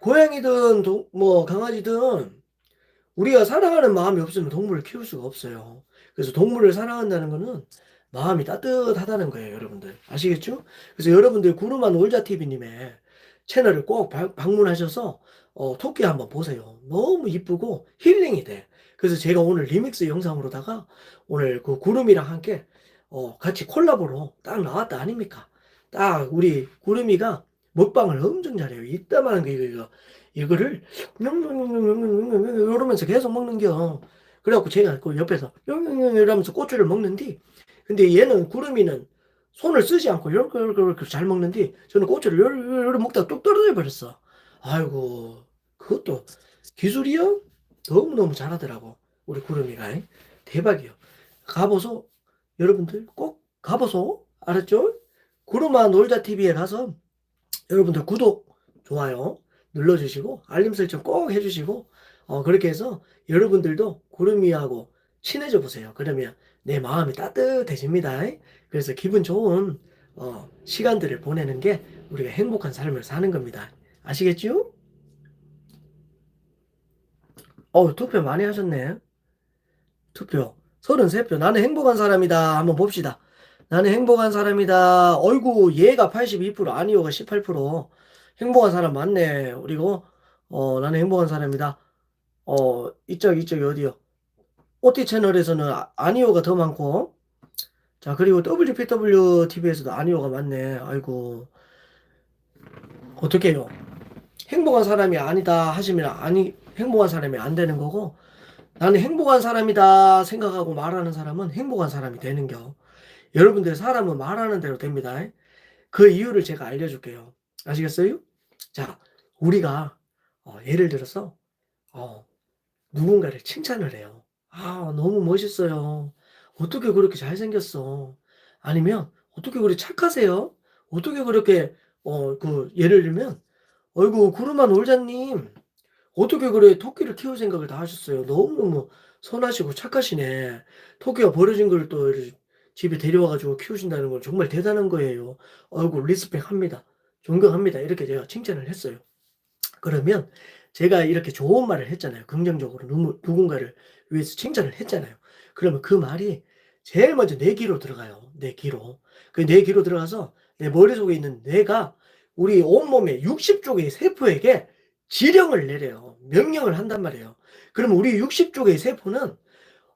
고양이든 동- 뭐 강아지든 우리가 사랑하는 마음이 없으면 동물을 키울 수가 없어요. 그래서 동물을 사랑한다는 거는 마음이 따뜻하다는 거예요, 여러분들. 아시겠죠? 그래서 여러분들 구름한 올자TV님의 채널을 꼭 방- 방문하셔서 어, 토끼 한번 보세요. 너무 이쁘고 힐링이 돼. 그래서 제가 오늘 리믹스 영상으로다가 오늘 그 구름이랑 함께 어, 같이 콜라보로 딱 나왔다 아닙니까? 딱 우리 구름이가 먹방을 엄청 잘해요. 이따만한 거 이거 이거 이거를 이러면서 계속 먹는겨. 그래갖고 제가 그 옆에서 이러면서 고추를 먹는디. 근데 얘는 구름이는 손을 쓰지 않고 이렇게 이렇게 이렇게 잘 먹는디. 저는 고추를 이렇게 먹다가 뚝 떨어져 버렸어. 아이고 그것도 기술이요? 너무너무 잘하더라고. 우리 구름이가. 대박이요. 가보소. 여러분들 꼭 가보소. 알았죠? 구름아 놀자 TV에 가서 여러분들 구독, 좋아요 눌러주시고 알림 설정 꼭 해주시고 어, 그렇게 해서 여러분들도 구름이하고 친해져 보세요. 그러면 내 마음이 따뜻해집니다. 그래서 기분 좋은 어, 시간들을 보내는 게 우리가 행복한 삶을 사는 겁니다. 아시겠죠? 어, 투표 많이 하셨네. 투표 33표. 나는 행복한 사람이다. 한번 봅시다. 나는 행복한 사람이다. 어이구, 얘가 82%, 아니오가 18%. 행복한 사람 맞네. 그리고, 어, 나는 행복한 사람이다. 어, 이쪽, 이쪽이 어디요? OT 채널에서는 아- 아니오가 더 많고. 자, 그리고 WPW TV에서도 아니오가 많네. 아이고. 어떻게 해요? 행복한 사람이 아니다 하시면 아니, 행복한 사람이 안 되는 거고, 나는 행복한 사람이다 생각하고 말하는 사람은 행복한 사람이 되는 겨. 여러분들 사람은 말하는 대로 됩니다. 그 이유를 제가 알려줄게요. 아시겠어요? 자, 우리가 어, 예를 들어서 어, 누군가를 칭찬을 해요. 아, 너무 멋있어요. 어떻게 그렇게 잘생겼어? 아니면 어떻게 그렇게 착하세요? 어떻게 그렇게 어, 그 예를 들면 어이구 구름한 올자님 어떻게 그래 토끼를 키울 생각을 다 하셨어요? 너무너무 선하시고 착하시네. 토끼가 버려진 걸 또 집에 데려와가지고 키우신다는 건 정말 대단한 거예요. 어이구 리스펙 합니다. 존경합니다. 이렇게 제가 칭찬을 했어요. 그러면 제가 이렇게 좋은 말을 했잖아요. 긍정적으로 누군가를 위해서 칭찬을 했잖아요. 그러면 그 말이 제일 먼저 내 귀로 들어가요. 내 귀로. 그 내 귀로 들어가서 내 머릿속에 있는 뇌가 우리 온몸의 60쪽의 세포에게 지령을 내려요. 명령을 한단 말이에요. 그러면 우리 60쪽의 세포는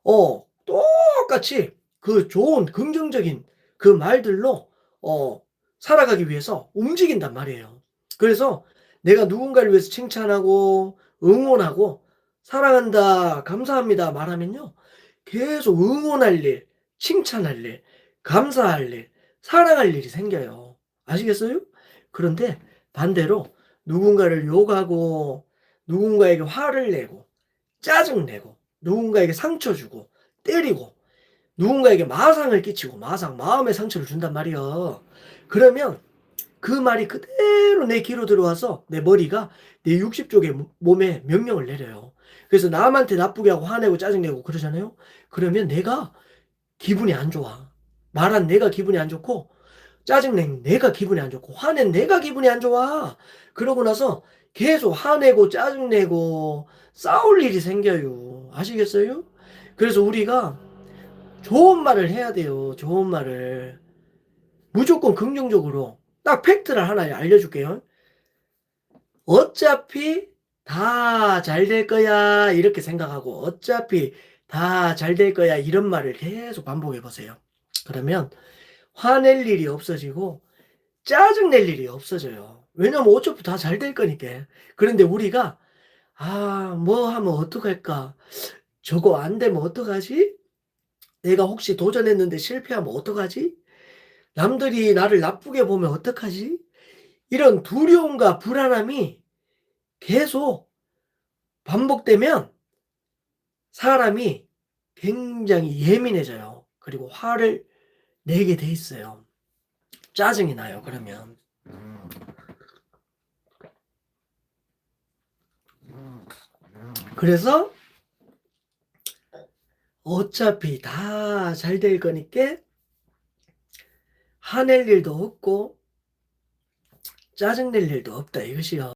어 똑같이 그 좋은 긍정적인 그 말들로 어 살아가기 위해서 움직인단 말이에요. 그래서 내가 누군가를 위해서 칭찬하고 응원하고 사랑한다, 감사합니다 말하면요. 계속 응원할 일, 칭찬할 일, 감사할 일, 사랑할 일이 생겨요. 아시겠어요? 그런데 반대로 누군가를 욕하고 누군가에게 화를 내고 짜증내고 누군가에게 상처 주고 때리고 누군가에게 마상을 끼치고 마상 마음의 상처를 준단 말이야. 그러면 그 말이 그대로 내 귀로 들어와서 내 머리가 내 60쪽의 몸에 명령을 내려요. 그래서 남한테 나쁘게 하고 화내고 짜증내고 그러잖아요. 그러면 내가 기분이 안 좋아. 말한 내가 기분이 안 좋고 짜증낸 내가 기분이 안 좋고 화낸 내가 기분이 안 좋아. 그러고 나서 계속 화내고 짜증내고 싸울 일이 생겨요. 아시겠어요? 그래서 우리가 좋은 말을 해야 돼요. 좋은 말을. 무조건 긍정적으로. 딱 팩트를 하나 알려줄게요. 어차피 다 잘 될 거야. 이렇게 생각하고, 어차피 다 잘 될 거야. 이런 말을 계속 반복해 보세요. 그러면 화낼 일이 없어지고, 짜증낼 일이 없어져요. 왜냐면 어차피 다 잘 될 거니까. 그런데 우리가, 아, 뭐 하면 어떡할까? 저거 안 되면 어떡하지? 내가 혹시 도전했는데 실패하면 어떡하지? 남들이 나를 나쁘게 보면 어떡하지? 이런 두려움과 불안함이 계속 반복되면 사람이 굉장히 예민해져요. 그리고 화를 내게 돼 있어요. 짜증이 나요, 그러면. 그래서 어차피 다 잘 될 거니까 화낼 일도 없고 짜증낼 일도 없다 이것이요.